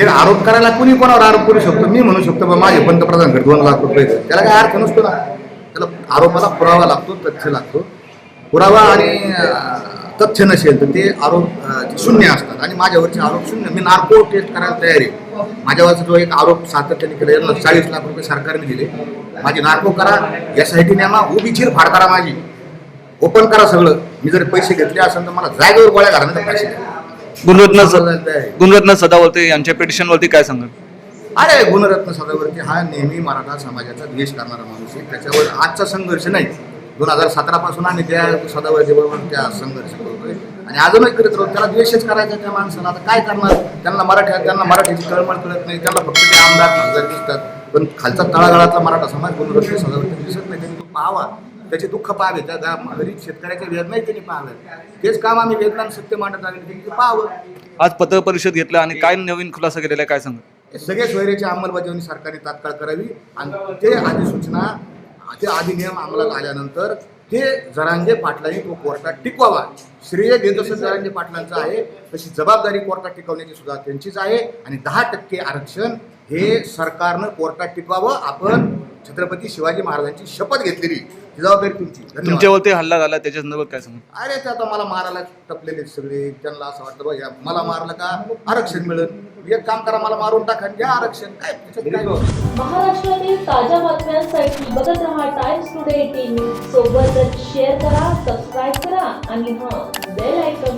हे आरोप करायला कुणी कोणावर आरोप करू शकतो? मी म्हणू शकतो बा माझे पंतप्रधानकडे दोन लाख रुपये त्याला काय अर्थ नसतो ना. त्याला आरोपाला पुरावा लागतो तथ्य लागतो. पुरावा आणि तथ्य नसेल तर ते आरोप शून्य असतात. आणि माझ्यावरचे आरोप शून्य. मी नार्को टेस्ट करायला तयार आहे. माझ्यावरचा जो एक आरोप सातत्याने केला चाळीस लाख रुपये सरकारने दिले. माझी नार्को करा यासाठी न्यामा उभी चीर फाड करा माझी. ओपन करा सगळं. मी जर पैसे घेतले असेल तर मला जागेवर गोळ्या घालण्याचा पैसे द्या. गुणरत्न. गुणरत्न सदावर्ते यांच्या पिटिशनवरती काय सांगाल? अरे गुणरत्न सदावर्ती हा नेहमी मराठा समाजाचा द्वेष करणारा माणूस आहे. त्याच्यावर आजचा संघर्ष नाही. दोन हजार सतरा पासून आम्ही त्या सदावर्ती बरोबर त्या संघर्ष करतोय. आणि अजूनही करत राहतो त्याला द्वेषच करायचा त्या माणसाला. आता काय करणार? त्यांना मराठी त्यांना मराठीची तळमळ कळत नाही. त्यांना फक्त ते आमदार खासदार दिसतात. पण खालचा तळागाळातला मराठा समाज गुणरत्न सदावर्ती दिसत नाही. त्यांनी तो पाहावा. त्याचे दुःख त्या गा- गरीब शेतकऱ्याच्या वेदनाही त्यांनी पाहाव्या तेच काम आम्ही वेदना आणि सत्य मांडत आले त्यांनी पाहावं. आज पत्रपरिषद घेतलं आणि काय नवीन खुलासा केलेला आहे काय सांगाल हे सगळ्या सोयऱ्याची अंमलबजावणी सरकारने तात्काळ करावी आणि ते अधिसूचना ते अधिनियम अंमलात आल्यानंतर ते जरांगे पाटलांनी तो कोर्टात टिकवावा. श्रेय जे जसं जरांगे पाटलांचं आहे. तशी जबाबदारी कोर्टात टिकवण्याची सुद्धा त्यांचीच आहे. आणि दहा टक्के आरक्षण हे सरकारनं कोर्टात टिकवावं. आपण छत्रपती शिवाजी महाराजांची शपथ घेतलेली. जबाबदारी तुमची. धन्यवाद. तुमच्यावरती हल्ला झाला त्याच्या संदर्भात काय सांगाल अरे ते आता मला मारायला टपलेले आहेत सगळे. त्यांना असं वाटतं बघ या मला मारलं का आरक्षण मिळेल. एक काम करा मला मारून टाका आणि घ्या आरक्षण. काय त्याच्यात काय? महाराष्ट्रातील ताज्या बातम्यांसाठी बघत रहा टाइम्स टुडे न्यूज सोबतच शेअर करा सबस्क्राईब करा आणि हां बेल आयकॉन